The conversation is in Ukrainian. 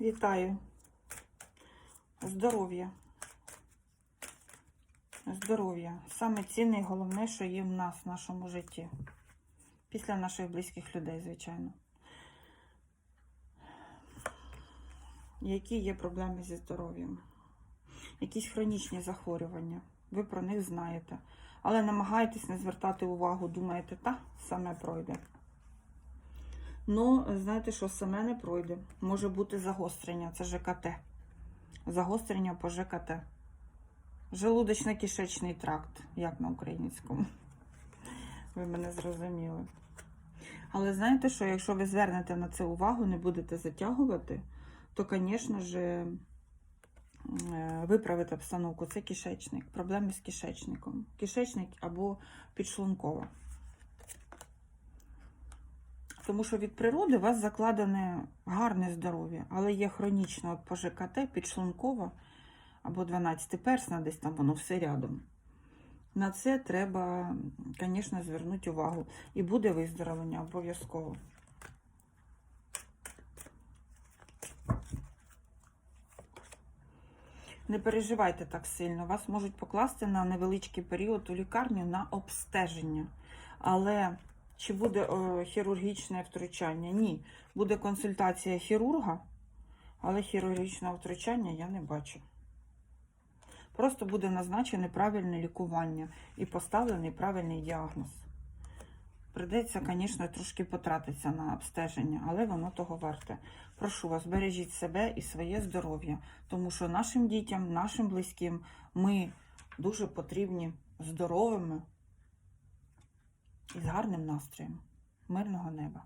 Вітаю. Здоров'я. Здоров'я. Саме цінне і головне, що є в нас, в нашому житті. Після наших близьких людей, звичайно. Які є проблеми зі здоров'ям? Якісь хронічні захворювання. Ви про них знаєте. Але намагаєтесь не звертати увагу, думаєте, та саме пройде. Ну, знаєте, що саме не пройде. Може бути загострення, це ЖКТ. Загострення по ЖКТ. Желудочно-кишечний тракт, як на українському. Ви мене зрозуміли. Але знаєте що, якщо ви звернете на це увагу, не будете затягувати, то, звісно ж, е, виправити обстановку. Це кишечник. Проблеми з кишечником. Кишечник або підшлункова. Тому що від природи у вас закладене гарне здоров'я, але є хронічно от по ЖКТ, підшлункова або 12 персна, десь там воно все рядом. На це треба, звісно, звернути увагу. І буде виздоровлення обов'язково. Не переживайте так сильно. Вас можуть покласти на невеличкий період у лікарню на обстеження. Але чи буде о, хірургічне втручання? Ні. Буде консультація хірурга, але хірургічного втручання я не бачу. Просто буде назначене правильне лікування і поставлений правильний діагноз. Придеться, звісно, трошки потратитися на обстеження, але воно того варте. Прошу вас, бережіть себе і своє здоров'я, тому що нашим дітям, нашим близьким ми дуже потрібні здоровими і з гарним настроєм. Мирного неба!